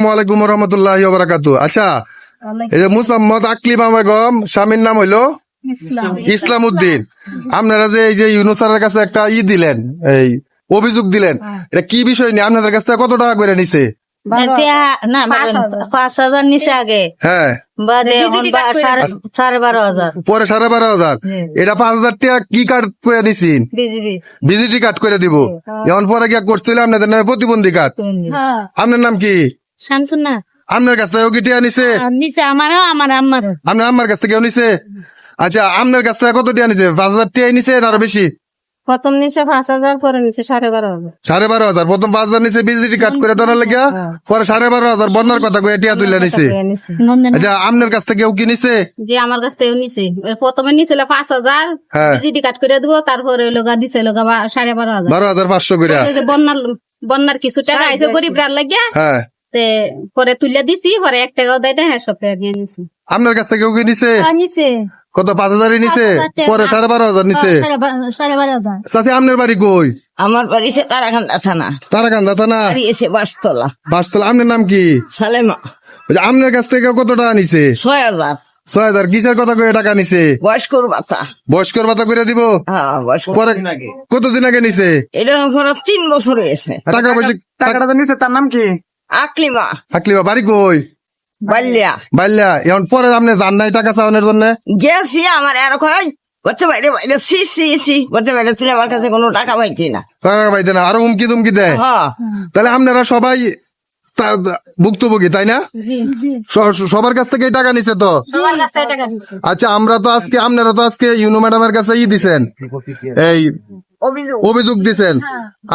ওয়ালাইকুম রহমতুল্লাহ বারাকাতু আচ্ছা এই যে মুসাম্মদ আকলিমা বেগম স্বামীর নাম হইল ইসলাম। উদ্দিন। আপনারা যে এই যে ইউনুসারের কাছে একটা ই দিলেন এই অভিযোগ দিলেন এটা কি বিষয় নিয়ে আপনাদের কাছ থেকে কত টাকা করে নিছে? হ্যাঁ। হাজার। পরে সাড়ে বারো হাজার। এটা পাঁচ হাজার টাকা কি কার্ড করে নিছেন বিজিবি। ভিজিটি কার্ড করে দিব। এখন পরে কি করছিল আপনাদের নামে প্রতিবন্ধী কার্ড। আপনার নাম কি? শামসুন না? আপনার কাছ থেকে কি টিয়া নিছে? আর আমারও আমার আপনার আমার কাছ থেকে কেউ নিছে? আচ্ছা আপনার কাছ থেকে কত টিয়া নিছে? পাঁচ হাজার টিয়া নিছে না আরও বেশি? প্রথম নিচে পাঁচ হাজার পরে নিচে সাড়ে বারো হাজার। সাড়ে বারো হাজার। প্রথম পাঁচ হাজার নিচে ভিজিটি কার্ড করে দেওয়ার লেগে পরে সাড়ে বারো হাজার বন্যার কথা কয়ে টিয়া তুলে নিছে। আচ্ছা আপনার কাছ থেকে কি নিছে? যে আমার কাছ থেকে নিছে। প্রথমে নিছিল পাঁচ হাজার হ্যাঁ। জিডি কাট করে দিব তারপরে লগা দিছে লগা সাড়ে বারো হাজার। বারো হাজার পাঁচশো করে বন্যার বন্যার কিছু টাকা আইসে গরিব রার লাগিয়া হ্যাঁ। তে পরে তুলে দিছি পরে এক টাকাও দেয় না হ্যাঁ সব টাকা নিয়ে নিছি। আপনার কাছ থেকে কি নিছে? নিচে কত পাঁচ হাজারই নিছে? পরে সাড়ে বারো হাজার নিছে? সাড়ে বারো হাজার। চাচি আপনার বাড়ি কই? আমার বাড়ি সে তারাকান্দা থানা। তারাকান্দা থানা? এসে বাসতলা বাসতলা আপনার নাম কি? সালেমা। আপনার কাছ থেকে কত টাকা নিছে? ছয় হাজার। ছয় হাজার। কিসের কথা কয়ে টাকা নিছে? বয়স্কর বাতা বয়স্কর ভাতা করে দিব? হ্যাঁ পরে কতদিন আগে নিছে? এটা তিন বছর হয়েছে। টাকা পয়সা টাকাটা নিছে তার নাম কি? আকলিমা। থাকলিবা বাড়ি কই? বাল্যা। বাইল্লা এখন পরে আপনি জান নাই টাকা চাওয়ানোর জন্য? গেছি আমার আর কয় বলতে বাইরে বাইরে সি সি সি। বলতে বাইরে তুই আমার কাছে কোনো টাকা পাইতি না। টাকা পাইতে না আরও হুমকি তুমকি দেয়? হ্যাঁ। তাহলে আপনারা সবাই ভুক্তভোগী তাই না? সবার কাছ থেকে টাকা নিছে তো? আমার কাছ থেকে টাকা নিছে। আচ্ছা আমরা তো আজকে আপনারা তো আজকে ইউনো ম্যাডামের কাছে ই দিছেন। এই অভিযোগ। অভিযোগ দিছেন।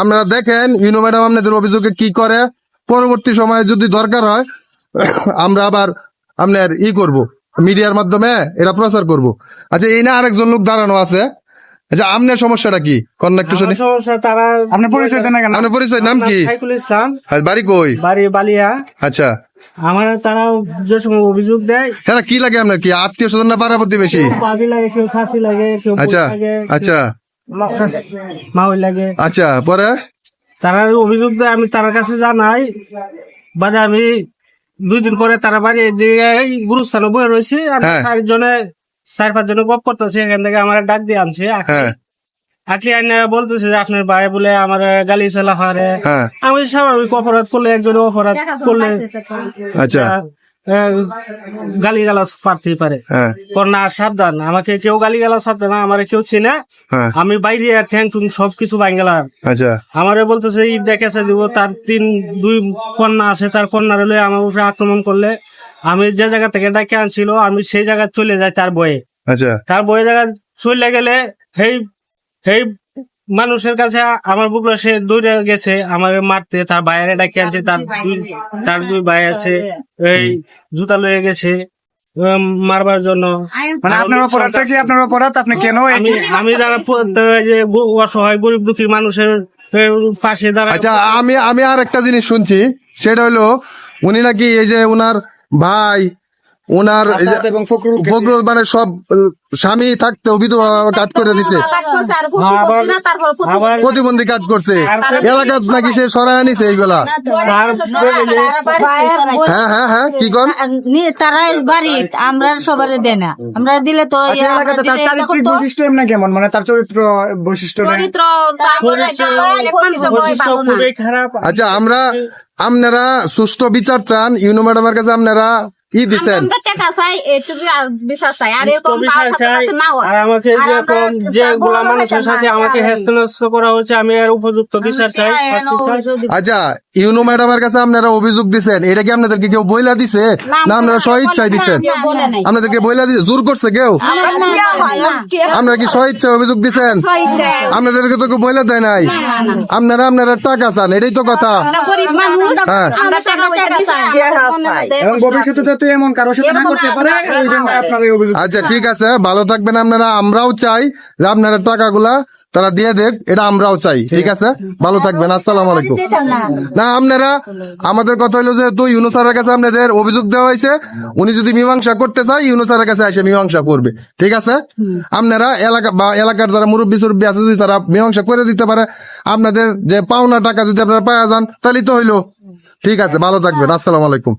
আপনারা দেখেন ইউনো ম্যাডাম আপনাদের অভিযোগে কি করে? পরবর্তী সময়ে যদি দরকার হয় আমরা আবার আপনার ই করব মিডিয়ার মাধ্যমে এটা প্রচার করব। আচ্ছা এই না আরেকজন লোক দাঁড়ানো আছে। আচ্ছা আপনার সমস্যাটা কি? কন্যা একটু শুনি। সমস্যা তারা আপনার পরিচয় দেন কেন? আপনার পরিচয় নাম কি? সাইকুল ইসলাম। বাড়ি কই? বাড়ি বালিয়া। আচ্ছা। আমার তারা যে সময় অভিযোগ দেয় হ্যাঁ কি লাগে আপনার কি? আত্মীয় স্বজন না পাড়া প্রতিবেশী? বাবি লাগে কেউ খাসি লাগে কেউ আচ্ছা আচ্ছা। মাউই লাগে। আচ্ছা পরে? তারা অভিযোগ দেয় আমি তার কাছে জানাই বাদে আমি দুই দিন পরে তারা বাড়ি দিয়ে এই গুরুস্থানে বয়ে রয়েছে আমি হ্যাঁ। চারজনে চার পাঁচ জনে গপ করতেছি এখান থেকে আমার ডাক দিয়ে আনছে হ্যাঁ। আকি আইনে বলতেছে যে আপনার ভাই বলে আমার গালি চালা হারে হ্যাঁ। আমি স্বাভাবিক অপরাধ করলে একজন অপরাধ করলে আচ্ছা। গালি গালাজ পারতেই পারে। হ্যাঁ। না সাবধান। আমাকে কেউ গালি গালাজ না আমার কেউ চিনে। হ্যাঁ। আমি বাইরে ঠ্যাং টুং সবকিছু বাঙ্গালাম আচ্ছা। আমারে বলতেছে ঈদ দেখেছে দিব তার তিন দুই কন্যা আছে তার কন্যার লয়ে আমার উপরে আক্রমণ করলে আমি যে জায়গা থেকে ডাকে আনছিল আমি সেই জায়গায় চলে যাই তার বয়ে। আচ্ছা। তার বয়ে জায়গা চলে গেলে সেই সেই মানুষের কাছে আমার বুকরা সে দৌড়ে গেছে আমাকে মারতে তার বাইরে ডাকে আনছে তার দুই তার দুই ভাই আছে এই জুতা লয়ে গেছে উম, মারবার জন্য। মানে আপনার অপরাধটা কি আপনার অপরাধ? আপনি কেন আমি আমি যারা যে অসহায় গরিব দুঃখী মানুষের পাশে দাঁড়ায় আচ্ছা আমি আমি আর একটা জিনিস শুনছি সেটা হলো উনি নাকি এই যে উনার ভাই উনার এই এবং মানে সব স্বামী থাকতে বিধবা কাট করে দিছে। কাট করছে আর প্রতিপত্তি না তারপর আবার প্রতিবন্ধী কাট করছে। এলাকাত নাকি সে সরায় নিছে এইগুলা। হ্যাঁ হ্যাঁ হ্যাঁ কি কন? তারাই বাড়ি আমরা সবার দেয় না। আমরা দিলে তো আচ্ছা, তার বৈশিষ্ট্য এমনি কেমন? মানে তার চরিত্র বৈশিষ্ট্য আচ্ছা আমরা আপনারা সুষ্ঠু বিচার চান। ইউনো ম্যাডামের কাছে আপনারা ই দিছেন? টাকা চাই এটুকু আর বিচার চাই। আর এরকম কবি সাথে না হয় আর আমাকে যে আমরা যে বড় মানুষের সাথে আমাকে হেস্তনস্ত করা হচ্ছে আমি এর উপযুক্ত বিচার চাই। শাস্তি চাই। আচ্ছা ইউনো ম্যাডামের কাছে আপনারা অভিযোগ দিছেন। এটা কি আপনাদেরকে কেউ বইলা দিছে? না আপনারা স্ব ইচ্ছায় দিছেন? আপনাদেরকে বইলা দিছে? জোর করছে কেউ? আপনারা কি স্ব ইচ্ছায় অভিযোগ দিছেন? আপনাদেরকে তো কেউ বইলা দেয় নাই। আপনারা আপনারা টাকা চান এটাই তো কথা। আমরা গরিব মানুষ। হ্যাঁ। ভবিষ্যতে যাতে এমন কারোর সাথে না করতে পারে এই জন্য না- আপনার এই অভিযোগ। আচ্ছা ঠিক আছে ভালো থাকবেন আপনারা আমরাও চাই যে আপনারা টাকাগুলা তারা দিয়ে দেখ এটা আমরাও চাই ঠিক আছে? ভালো থাকবেন আসসালামু আলাইকুম। না। আপনারা আমাদের কথা হলো যে তো ইউনুসারের কাছে আপনাদের অভিযোগ দেওয়া হয়েছে উনি যদি মীমাংসা করতে চায় ইউনুসারের কাছে এসে মীমাংসা করবে ঠিক আছে? আপনারা এলাকা বা এলাকার যারা মুরব্বী সুরব্বী আছে যদি তারা মীমাংসা করে দিতে পারে আপনাদের যে পাওনা টাকা যদি আপনারা পাওয়া যান তাহলে তো হইল। ঠিক আছে ভালো থাকবেন আসসালামু আলাইকুম।